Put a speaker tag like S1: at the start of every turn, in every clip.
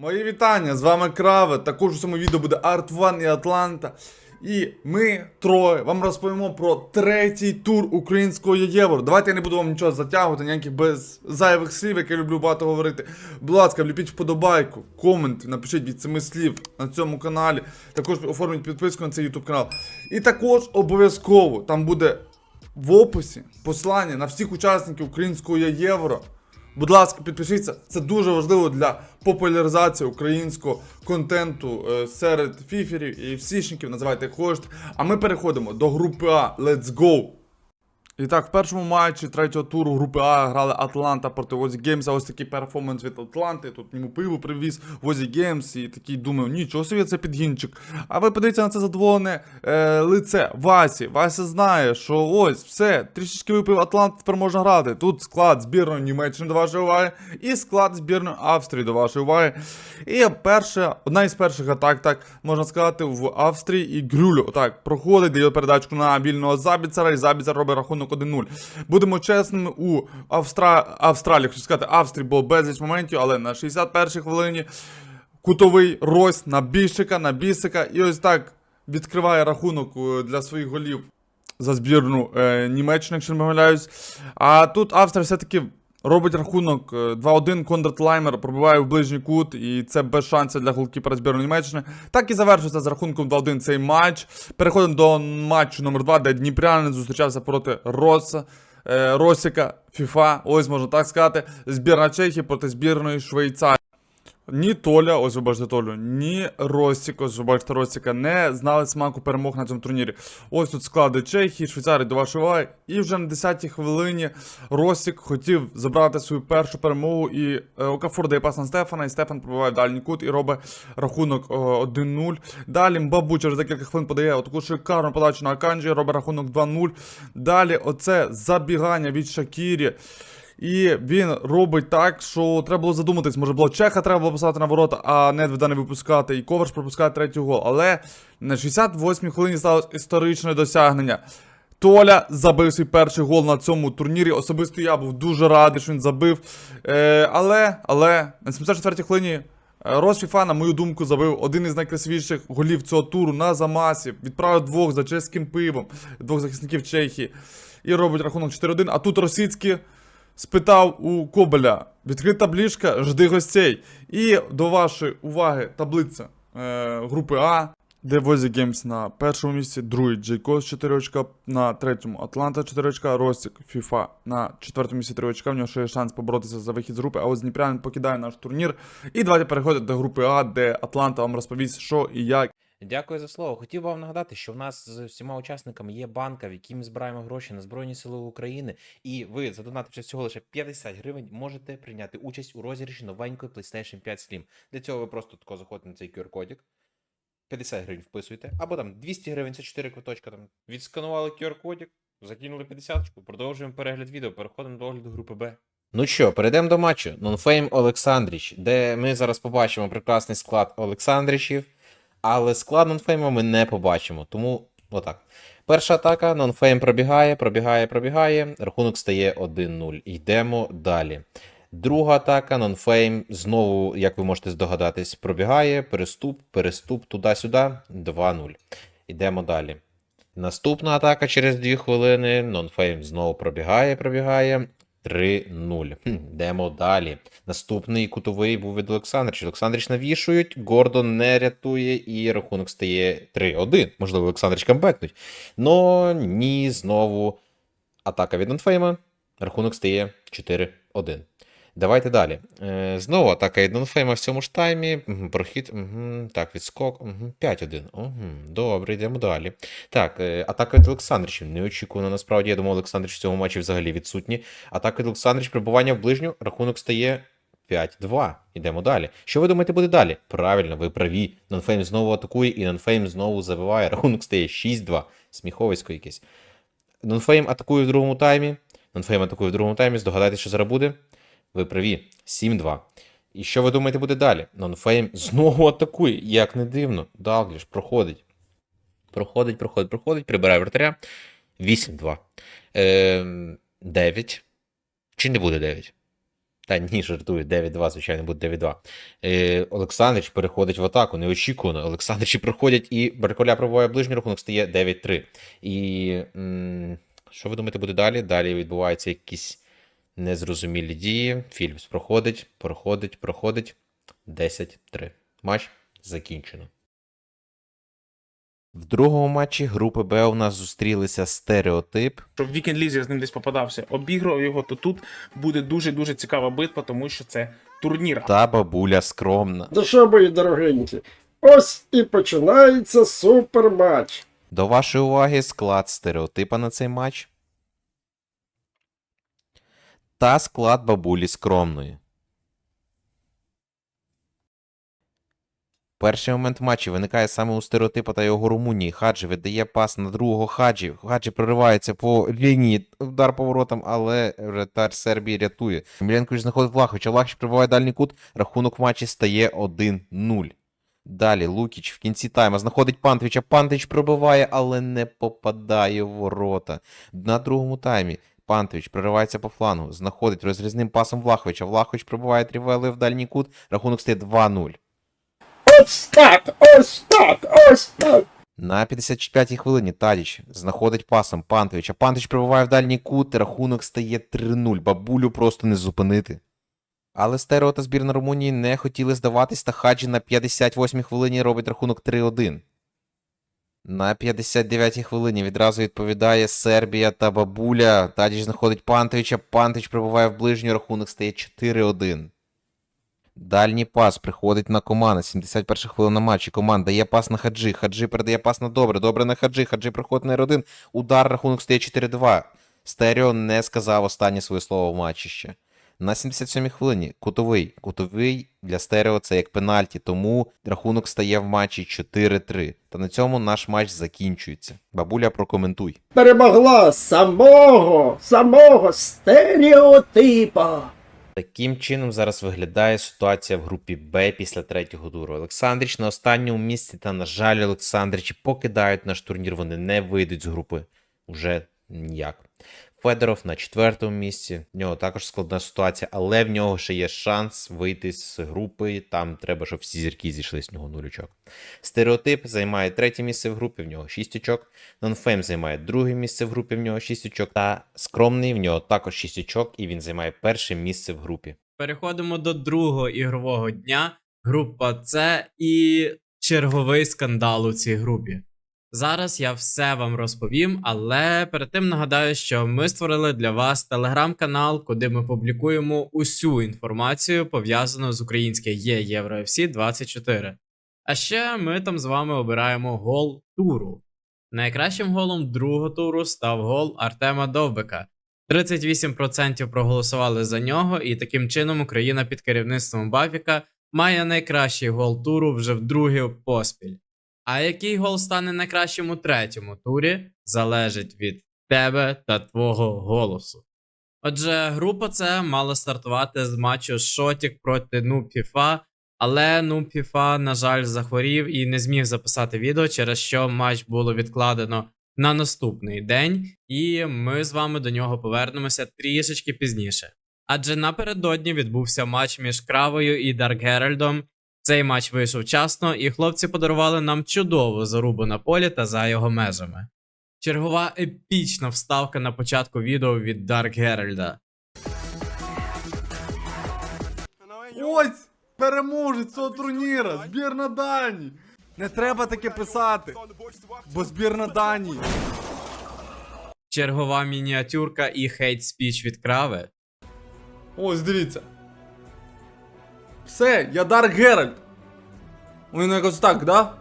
S1: Мої вітання, з вами Краве. Також у цьому відео буде Art One і Атланта. І ми троє вам розповімо про третій тур українського євро. Давайте я не буду вам нічого затягувати, ніяких без зайвих слів, як я люблю багато говорити. Будь ласка, вліпіть вподобайку, комент, напишіть від семи слів на цьому каналі. Також оформіть підписку на цей YouTube канал. І також обов'язково там буде в описі посилання на всіх учасників українського євро. Будь ласка, підпишіться. Це дуже важливо для популяризації українського контенту е, серед фіферів і всішників, називайте як хочете. А ми переходимо до групи А. Let's go! І так, в першому матчі третього туру групи А грали Атланта проти Возі Геймс. А ось такий перформанс від Атланти. Тут йому пиво привіз Возі Геймс і такий думав, нічого собі це підгінчик. А ви подивіться на це задоволене е, лице Васі. Вася знає, що ось все, трішечки випив Атлант, тепер можна грати. Тут склад збірної Німеччини до вашої уваги, і склад збірної Австрії до вашої уваги. І перша, одна із перших атак, так можна сказати, в Австрії і Грюлю. Отак, проходить, дає передачку на вільного Забіцера, і Забіцер робить рахунок 1-0. Будемо чесними, у Австра... Австралії, хочу сказати, Австрії було безліч моментів, але на 61-й хвилині кутовий Рось на Біщика, на Бісика. І ось так відкриває рахунок е, для своїх голів за збірну е, Німеччини, якщо не помиляюсь. А тут Австрія все-таки робить рахунок е, 2-1. Кондрат Лаймер пробиває в ближній кут, і це без шансів для голкіпера збірної Німеччини. Так і завершується з рахунком 2-1 цей матч. Переходимо до матчу номер 2, де Дніпрянин зустрічався проти Роса. е, Росіка, ФІФА, ось можна так сказати, збірна Чехії проти збірної Швейцарії. Ні Толя, ось ви бачите Толю, ні Ростік, ось ви бачите Ростіка, не знали смаку перемог на цьому турнірі. Ось тут склади Чехії, Швейцарії до вашої. І вже на 10-й хвилині Ростік хотів забрати свою першу перемогу. І е, Окафор дає пас на Стефана, і Стефан пробиває в дальній кут і робить рахунок е, 1-0. Далі Мбабу через декілька хвилин подає таку шикарну подачу на Аканджі, робить рахунок 2-0. Далі оце забігання від Шакірі. І він робить так, що треба було задуматись, може було Чеха треба було писати на ворота, а Недведа не випускати, і Коварш пропускає третій гол. Але на 68-й хвилині сталося історичне досягнення. Толя забив свій перший гол на цьому турнірі. Особисто я був дуже радий, що він забив. Е, але, але на 74-й хвилині е, Рос Фіфа, на мою думку, забив один із найкрасивіших голів цього туру на замасі. Відправив двох за чеським пивом, двох захисників Чехії. І робить рахунок 4-1. А тут Росіцький спитав у Кобеля: відкрита бліжка, жди гостей. І до вашої уваги таблиця е, групи А, де Возі Геймс на першому місці, другий Джейкос 4 очка, на третьому Атланта 4 очка, Ростік Фіфа на четвертому місці 3 очка. В нього ще є шанс поборотися за вихід з групи. А ось Дніпрянин покидає наш турнір. І давайте переходимо до групи А, де Атланта вам розповість, що і як.
S2: Дякую за слово. Хотів би вам нагадати, що в нас з всіма учасниками є банка, в якій ми збираємо гроші на Збройні Сили України, і ви, задонативши всього лише 50 гривень, можете прийняти участь у розіграші новенької PlayStation 5 Slim. Для цього ви просто тако заходите на цей QR-кодик, 50 гривень вписуєте, або там 200 гривень, це 4 квиточка, там відсканували QR-кодик, закинули 50 продовжуємо перегляд відео, переходимо до огляду групи Б. Ну що, перейдемо до матчу. Нонфейм Олександріч, де ми зараз побачимо прекрасний склад Олександрічів. Але склад нонфейма ми не побачимо. Тому отак. Перша атака, нонфейм пробігає, пробігає, пробігає. Рахунок стає 1-0. Йдемо далі. Друга атака, нонфейм, знову, як ви можете здогадатись, пробігає, переступ, переступ туди-сюди. 2-0. Йдемо далі. Наступна атака через 2 хвилини. Нонфейм знову пробігає, пробігає. 3-0. Йдемо далі. Наступний кутовий був від Олександрич. Олександрич навішують, Гордон не рятує, і рахунок стає 3-1. Можливо, Олександрич камбекнуть. Но ні, знову атака від Нонфейма. Рахунок стає 4-1. Давайте далі. Е, знову атака від Нонфейма в цьому ж таймі. Прохід. Так, відскок. Угу. 5-1. Угу. Добре, йдемо далі. Так, е, атака від Олександричів. Неочікувано, насправді. Я думав, Олександрич в цьому матчі взагалі відсутні. Атака від Олександрич, прибування в ближню, рахунок стає 5-2. Йдемо далі. Що ви думаєте буде далі? Правильно, ви праві. Нонфейм знову атакує, і Нонфейм знову забиває. Рахунок стає 6-2. Сміховисько якесь. Нонфейм атакує в другому таймі. Нонфейм атакує в другому таймі. Здогадайтеся, що зараз буде. Ви праві. 7-2. І що ви думаєте буде далі? Нонфейм знову атакує. Як не дивно. Далгліш проходить. Проходить, проходить, проходить. Прибирає вратаря. 8-2. Ем, 9. Чи не буде 9? Та ні, жартую, 9-2, звичайно, буде 9-2. Е, Олександрич переходить в атаку, неочікувано. Олександричі проходять і Берколя пробуває ближній рахунок, стає 9-3. І м, що ви думаєте буде далі? Далі відбуваються якісь незрозумілі дії. Фільмс проходить, проходить, проходить. 10-3. Матч закінчено. В другому матчі групи Б у нас зустрілися стереотип
S3: Щоб вікенд лізі з ним десь попадався, обігрував його, то тут буде дуже дуже цікава битва, тому що це турнір.
S2: та бабуля скромна.
S4: Ну що, мої дорогенькі, ось і починається суперматч.
S2: До вашої уваги склад стереотипа на цей матч. Та склад бабулі скромної. Перший момент матчу виникає саме у стереотипа та його Румунії. Хаджі видає пас на другого Хаджі. Хаджі проривається по лінії, удар поворотом, але вратар Сербії рятує. Міленкович знаходить Влаховича. Влахович прибиває дальній кут. Рахунок матчі стає 1-0. Далі Лукіч в кінці тайма знаходить Пантвіча. Пантвіч пробиває, але не попадає в ворота. На другому таймі Пантвіч проривається по флангу, знаходить розрізним пасом Влаховича. Влахович пробиває трівели в дальній кут. Рахунок стає 2-0.
S4: Ось так, ось так, ось так.
S2: На 55-й хвилині Тадіч знаходить пасом Пантовича. Пантович пробиває в дальній кут, рахунок стає 3-0. Бабулю просто не зупинити. Але стерео та збірна Румунії не хотіли здаватись, та Хаджі на 58-й хвилині робить рахунок 3-1. На 59-й хвилині відразу відповідає Сербія та Бабуля. Тадіч знаходить Пантовича. Пантович пробиває в ближній рахунок стає 4-1. Дальній пас приходить на Комана. 71 хвилина матчі. Команда дає пас на Хаджи. Хаджи передає пас на добре. Добре на Хаджи. Хаджи приходить на R1. Удар рахунок стає 4-2. Стерео не сказав останнє своє слово в матчі ще. На 77-й хвилині кутовий. Кутовий для стерео це як пенальті, тому рахунок стає в матчі 4-3. Та на цьому наш матч закінчується. Бабуля, прокоментуй.
S4: Перемогла самого, самого стереотипа.
S2: Таким чином зараз виглядає ситуація в групі Б після третього туру. Олександрич на останньому місці, та, на жаль, Олександричі покидають наш турнір, вони не вийдуть з групи уже ніяк. Федоров на четвертому місці. В нього також складна ситуація, але в нього ще є шанс вийти з групи. Там треба, щоб всі зірки зійшли з нього нуль очок. Стереотип займає третє місце в групі, в нього 6 очок. Нонфейм займає друге місце в групі, в нього 6 очок. Та скромний в нього також 6 очок, і він займає перше місце в групі.
S5: Переходимо до другого ігрового дня. Група С і черговий скандал у цій групі. Зараз я все вам розповім, але перед тим нагадаю, що ми створили для вас телеграм-канал, куди ми публікуємо усю інформацію, пов'язану з українське є Євро FC 24. А ще ми там з вами обираємо гол туру. Найкращим голом другого туру став гол Артема Довбика. 38% проголосували за нього, і таким чином Україна під керівництвом Бафіка має найкращий гол туру вже вдруге поспіль. А який гол стане найкращим у третьому турі, залежить від тебе та твого голосу. Отже, група С мала стартувати з матчу Шотік проти Нуб Фіфа, але Нуб Фіфа, на жаль, захворів і не зміг записати відео, через що матч було відкладено на наступний день, і ми з вами до нього повернемося трішечки пізніше. Адже напередодні відбувся матч між Кравою і Дарк Геральдом. Цей матч вийшов вчасно, і хлопці подарували нам чудову зарубу на полі та за його межами. Чергова епічна вставка на початку відео від Дарк Геральда.
S1: Ось переможець цього турніра, збірна Данії. Не треба таке писати, бо збірна Данії.
S5: Чергова мініатюрка і хейт спіч від крави.
S1: Ось дивіться. Все, я Дарк Геральт. Він якось так, да?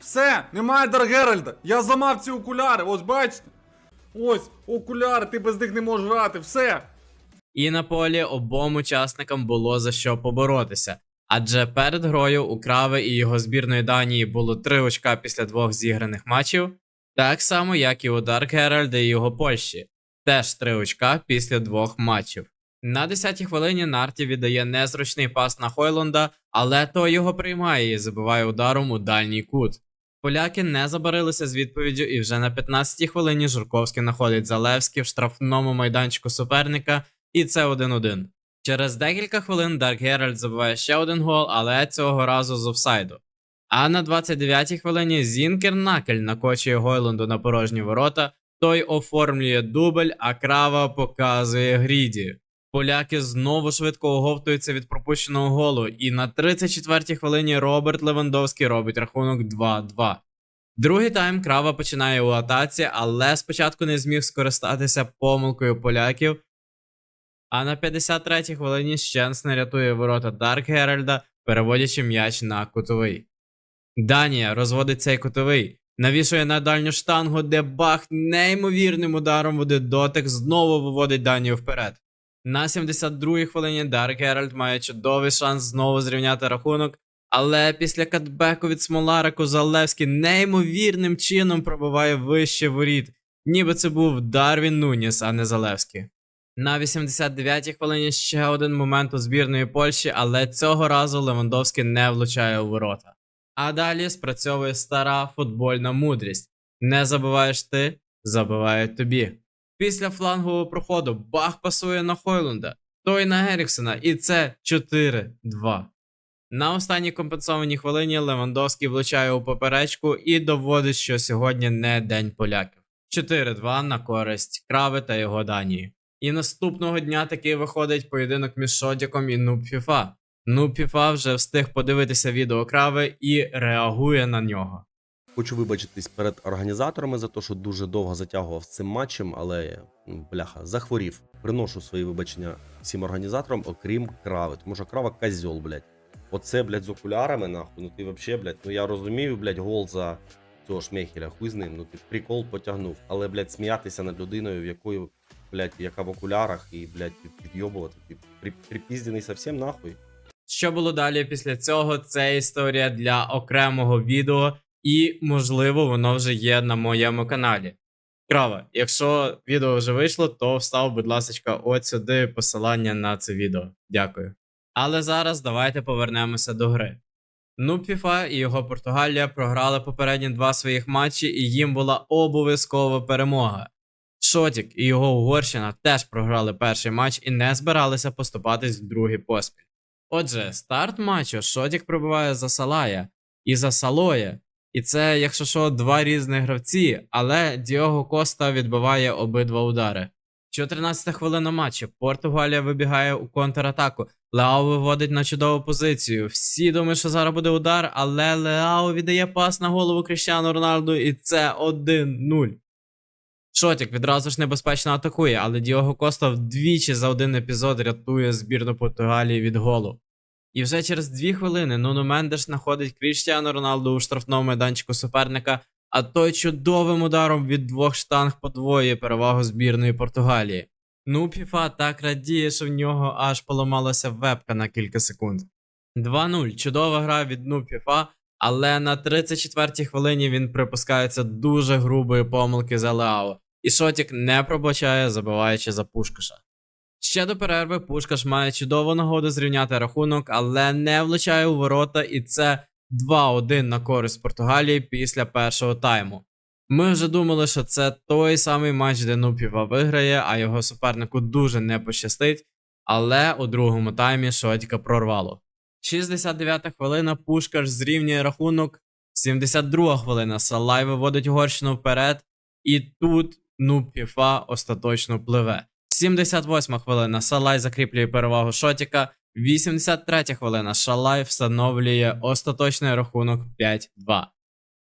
S1: Все, немає Дарк Геральда. Я замав ці окуляри, ось бачите. Ось, окуляри, ти без них не можеш грати, все.
S5: І на полі обом учасникам було за що поборотися. Адже перед грою у Крави і його збірної Данії було три очка після двох зіграних матчів, так само як і у Дарк Геральда і його Польщі, теж три очка після двох матчів. На 10-й хвилині Нарті віддає незручний пас на Хойлунда, але той його приймає і забиває ударом у дальній кут. Поляки не забарилися з відповіддю, і вже на 15-й хвилині Журковський знаходить Залевський в штрафному майданчику суперника, і це 1-1. Через декілька хвилин Дарк Геральт забиває ще один гол, але цього разу з офсайду. А на 29-й хвилині Зінкер Накель накочує Гойлунду на порожні ворота, той оформлює дубль, а крава показує Гріді. Поляки знову швидко оговтуються від пропущеного голу, і на 34-й хвилині Роберт Левандовський робить рахунок 2-2. Другий тайм крава починає у атаці, але спочатку не зміг скористатися помилкою поляків. А на 53-й хвилині Щенсне рятує ворота Дарк Геральда, переводячи м'яч на кутовий. Данія розводить цей кутовий, навішує на дальню штангу, де Бах неймовірним ударом в один дотик знову виводить Данію вперед. На 72-й хвилині Дарк Геральд має чудовий шанс знову зрівняти рахунок, але після катбеку від Смоларику Залевський неймовірним чином пробиває вище воріт, ніби це був Дарвін Нуніс, а не Залевський. На 89-й хвилині ще один момент у збірної Польщі, але цього разу Левандовський не влучає у ворота. А далі спрацьовує стара футбольна мудрість: не забиваєш ти, забивають тобі. Після флангового проходу Бах пасує на Хойлунда, той на Еріксона, і це 4-2. На останній компенсованій хвилині Левандовський влучає у поперечку і доводить, що сьогодні не день поляків. 4-2 на користь крави та його Данії. І наступного дня таки виходить поєдинок між Шотіком і Нуб Фіфа. Нуб Фіфа вже встиг подивитися відео крави і реагує на нього.
S6: Хочу вибачитись перед організаторами за те, що дуже довго затягував з цим матчем, але бляха, захворів. Приношу свої вибачення всім організаторам, окрім крави. Тому що крава козьол, блядь. Оце, блядь, з окулярами, нахуй. Ну ти вообще, блядь, ну я розумію, блядь, гол за цього шмехеля, хуй з ним. Ну ти прикол потягнув. Але, блядь, сміятися над людиною, в якої, блядь, яка в окулярах, і, блядь, підйобувати. Ти при, припіздений совсем нахуй.
S5: Що було далі після цього? Це історія для окремого відео, і, можливо, воно вже є на моєму каналі. Крава, якщо відео вже вийшло, то встав, будь ласка, от сюди посилання на це відео. Дякую. Але зараз давайте повернемося до гри. Нуб FIFA і його Португалія програли попередні два своїх матчі, і їм була обов'язкова перемога. Шотік і його Угорщина теж програли перший матч і не збиралися поступатись в другий поспіль. Отже, старт матчу Шотік пробиває за Салая і за Салоє. І це, якщо що, два різних гравці, але Діого Коста відбиває обидва удари. 14 хвилина матчу. Португалія вибігає у контратаку. Леао виводить на чудову позицію. Всі думають, що зараз буде удар, але Леао віддає пас на голову Кріщану Роналду, і це 1-0. Шотік відразу ж небезпечно атакує, але Діого Коста вдвічі за один епізод рятує збірну Португалії від голу. І вже через дві хвилини Нуно Мендеш знаходить Кріштіану Роналду у штрафному майданчику суперника, а той чудовим ударом від двох штанг подвоює перевагу збірної Португалії. Ну, Фіфа так радіє, що в нього аж поламалася вебка на кілька секунд. 2-0. Чудова гра від Ну Фіфа, але на 34-й хвилині він припускається дуже грубої помилки за Леао, і Шотік не пробачає, забиваючи за Пушкаша. Ще до перерви Пушкаш має чудову нагоду зрівняти рахунок, але не влучає у ворота, і це 2-1 на користь Португалії після першого тайму. Ми вже думали, що це той самий матч, де Нупіва виграє, а його супернику дуже не пощастить, але у другому таймі Шотіка прорвало. 69-та хвилина Пушкаш зрівнює рахунок, 72-та хвилина Салай виводить Угорщину вперед, і тут Нупіфа остаточно пливе. 78 хвилина Салай закріплює перевагу Шотіка. 83 хвилина Шалай встановлює остаточний рахунок 5-2.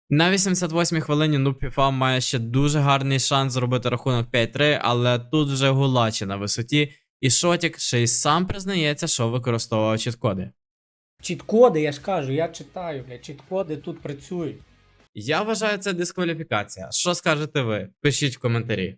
S5: На 88 хвилині Нупіфа має ще дуже гарний шанс зробити рахунок 5-3, але тут вже гулачі на висоті, і Шотік ще й сам признається, що використовував чіткоди.
S7: Чіткоди, я ж кажу, я читаю, блядь, чіткоди тут працюють.
S5: Я вважаю це дискваліфікація. Що скажете ви? Пишіть в коментарі.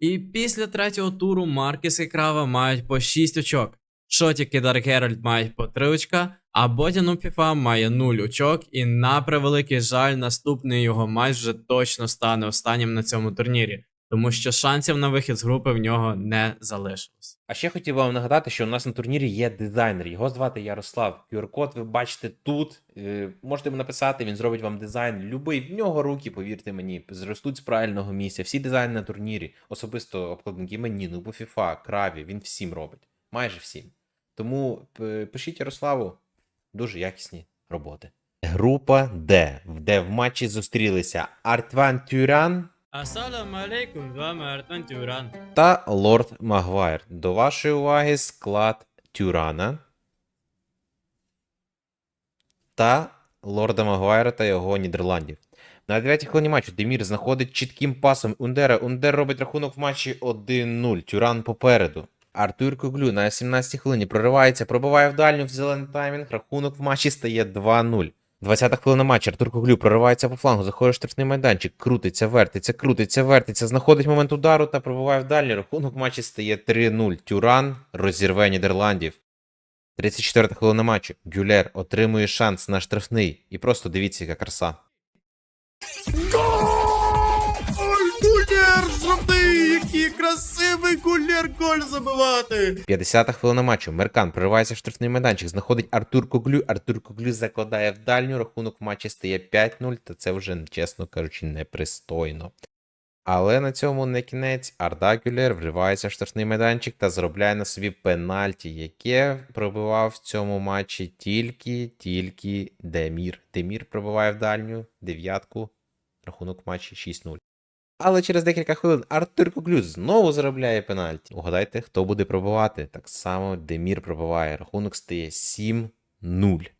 S5: І після третього туру Маркіс і Крава мають по 6 очок. Шотік і Дарк Геральд мають по 3 очка, а Бодяну Піфа має 0 очок, і на превеликий жаль, наступний його матч вже точно стане останнім на цьому турнірі. Тому що шансів на вихід з групи в нього не залишилось.
S2: А ще хотів вам нагадати, що у нас на турнірі є дизайнер. Його звати Ярослав. QR-код ви бачите тут. Е, Можете написати, він зробить вам дизайн. Любий в нього руки, повірте мені, зростуть з правильного місця. Всі дизайни на турнірі, особисто обкладинки мені, ну, FIFA, Краві, він всім робить. Майже всім. Тому пишіть Ярославу дуже якісні роботи. Група Д, де в матчі зустрілися Артван Тюран
S5: Асалам алейкум, з вами Артван Тюран.
S2: та Лорд Магуайр. До вашої уваги склад Тюрана та Лорда Магуайра та його Нідерландів. На 9-й хвилині матчу Демір знаходить чітким пасом Ундера. Ундер робить рахунок в матчі 1-0. Тюран попереду. Артур Коглю на 17-й хвилині проривається, пробиває в дальню в зелений таймінг. Рахунок в матчі стає 2-0. 20-та хвилина матча. Артур Коглю проривається по флангу, заходить штрафний майданчик, крутиться, вертиться, крутиться, вертиться, знаходить момент удару та пробиває в дальній. Рахунок матчі стає 3-0. Тюран розірве Нідерландів. 34-та хвилина матчу. Гюлер отримує шанс на штрафний. І просто дивіться, яка краса.
S6: Ой, який красивий гулєр голь забивати.
S2: 50-та хвилина матчу. Меркан проривається в штрафний майданчик, знаходить Артур Коглю. Артур Коглю закладає в дальню. Рахунок в матчі стає 5-0, та це вже, чесно кажучи, непристойно. Але на цьому не кінець. Арда Гюлер вривається в штрафний майданчик та заробляє на собі пенальті, яке пробивав в цьому матчі тільки тільки Демір. Демір пробиває в дальню дев'ятку. Рахунок матчі 6-0. Але через декілька хвилин Артур Коглю знову заробляє пенальті. Угадайте, хто буде пробивати. Так само Демір пробиває. Рахунок стає 7-0.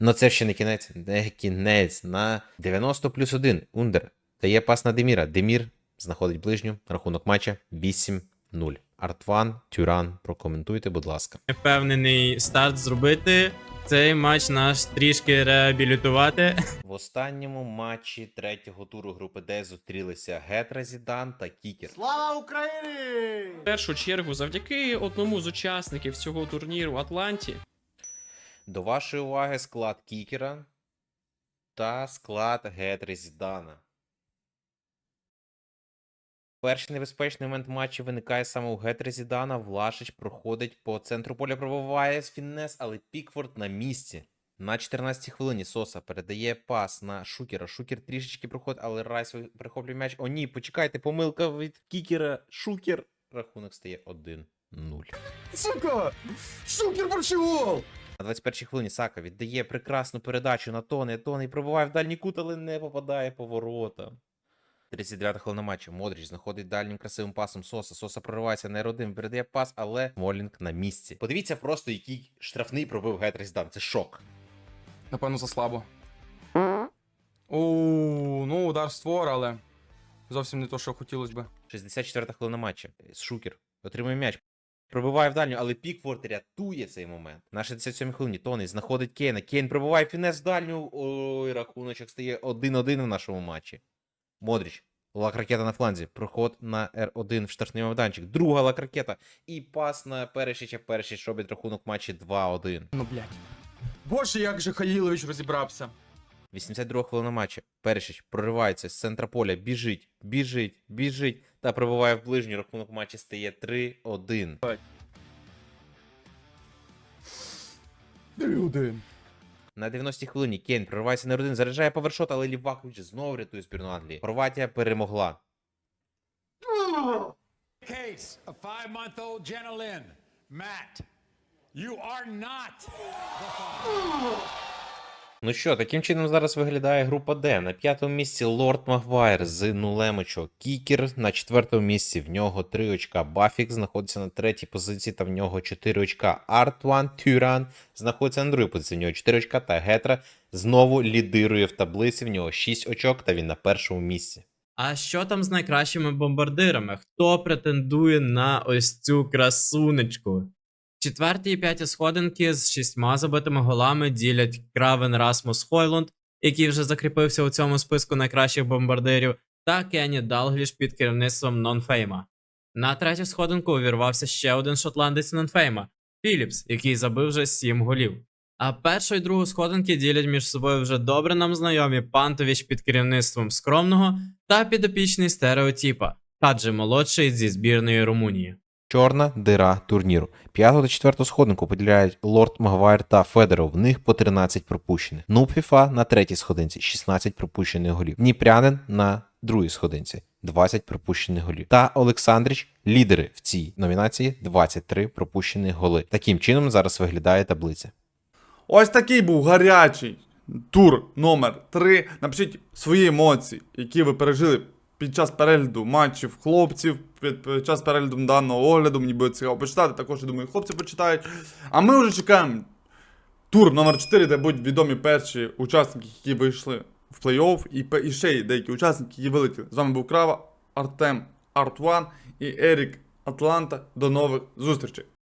S2: Ну це ще не кінець, не кінець. На 90 плюс 1 Ундер дає пас на Деміра. Демір знаходить ближню. Рахунок матча 8-0. Артван, Тюран, прокоментуйте, будь ласка.
S5: Впевнений старт зробити. Цей матч наш трішки реабілітувати.
S2: В останньому матчі третього туру групи Д зустрілися Гетра Зідан та Кікер.
S6: Слава Україні!
S8: В першу чергу, завдяки одному з учасників цього турніру Атланті,
S2: До вашої уваги склад Кікера та склад Гетри Зідана. Перший небезпечний момент матчу виникає саме у Гетри Зідана. Влашич проходить по центру поля, пробиває з фінес, але Пікфорд на місці. На 14-й хвилині Соса передає пас на Шукера. Шукер трішечки проходить, але Райс прихоплює м'яч. О, ні, почекайте, помилка від Кікера. Шукер. Рахунок стає 1-0.
S6: Сука! Шукер борщевол!
S2: На 21-й хвилині Сака віддає прекрасну передачу на Тони. Тони пробиває в дальній кут, але не попадає по воротам. 39-та хвилина матчу. Модріч знаходить дальнім красивим пасом Соса. Соса проривається на R1, передає пас, але Молінг на місці. Подивіться просто, який штрафний пробив Гетріс Дан. Це шок.
S9: Напевно, заслабо. У, ну, удар створ, але зовсім не то, що хотілося би.
S2: 64-та хвилина матчу. Шукер отримує м'яч. Пробиває в дальню, але Пікфорд рятує цей момент. На 67-й хвилині Тони знаходить Кейна. Кейн пробиває фінес в дальню. Ой, рахуночок стає 1-1 в нашому матчі. Модріч. Лак ракета на фланзі. Проход на R1 в штрафний майданчик. Друга лак ракета. І пас на Перешича. Перешич робить рахунок матчі 2-1.
S9: Ну, блядь. Боже, як же Хаїлович розібрався.
S2: 82 хвилина матчу. Перешич проривається з центра поля, біжить, біжить, біжить та пробиває в ближній рахунок матчі стає 3-1.
S9: Люди.
S2: На 90-й хвилині Кейн проривається на родин, заряджає повершот, але Лівакович знову рятує збірну Англії. Хорватія перемогла.
S10: case of five month old Jenna. Matt, you are not
S2: Ну що, таким чином зараз виглядає група Д. На п'ятому місці Лорд Магуайр з нулем очок. Кікер на четвертому місці. В нього 3 очка. Бафік знаходиться на третій позиції, та в нього 4 очка. Артван Тюран знаходиться на другій позиції. В нього 4 очка. Та Гетра знову лідирує в таблиці. В нього 6 очок, та він на першому місці.
S5: А що там з найкращими бомбардирами? Хто претендує на ось цю красунечку? Четверті і п'яті сходинки з шістьма забитими голами ділять Кравен Расмус Хойлунд, який вже закріпився у цьому списку найкращих бомбардирів, та Кенні Далгліш під керівництвом Нонфейма. На третю сходинку увірвався ще один шотландець Нонфейма Філіпс, який забив вже сім голів. А першу і другу сходинки ділять між собою вже добре нам знайомі Пантович під керівництвом скромного та підопічний стереотіпа Кадже молодший зі збірної Румунії.
S2: Чорна дира турніру. П'яту та четверту сходинку поділяють Лорд Магуайр та Федеров. В них по 13 пропущених. Нуб Фіфа на третій сходинці 16 пропущених голів. Дніпрянин на другій сходинці 20 пропущених голів. Та Олександріч лідери в цій номінації 23 пропущених голи. Таким чином зараз виглядає таблиця.
S1: Ось такий був гарячий тур номер 3. Напишіть свої емоції, які ви пережили під час перегляду матчів хлопців, під, під час перегляду даного огляду. Мені буде цікаво почитати. Також я думаю, хлопці почитають. А ми вже чекаємо тур номер 4, де будуть відомі перші учасники, які вийшли в плей-офф, і, і ще й деякі учасники, які вилетіли. З вами був Крава, Артем Артван і Ерік Атланта. До нових зустрічей!